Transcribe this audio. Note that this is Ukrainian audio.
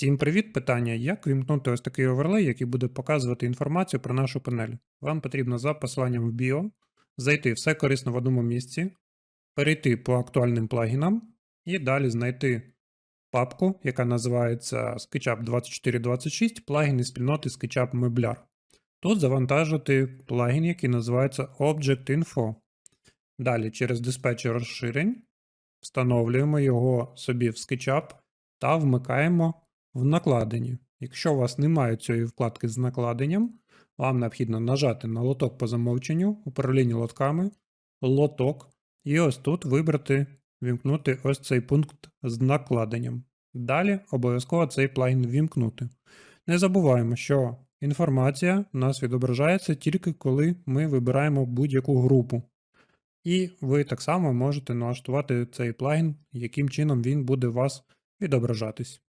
Всім привіт! Питання: як вімкнути ось такий оверлей, який буде показувати інформацію про нашу панель? Вам потрібно за посиланням в Bio зайти все корисно в одному місці, перейти по актуальним плагінам і далі знайти папку, яка називається SketchUp 2426, плагіни спільноти SketchUp Meblar. Тут завантажити плагін, який називається Object Info. Далі через диспетчер розширень встановлюємо його собі в SketchUp та вмикаємо в накладенні. Якщо у вас немає цієї вкладки з накладенням, вам необхідно нажати на лоток по замовченню, управління лотками, лоток, і ось тут вибрати, вімкнути ось цей пункт з накладенням. Далі обов'язково цей плагін вімкнути. Не забуваємо, що інформація у нас відображається тільки коли ми вибираємо будь-яку групу. І ви так само можете налаштувати цей плагін, яким чином він буде у вас відображатись.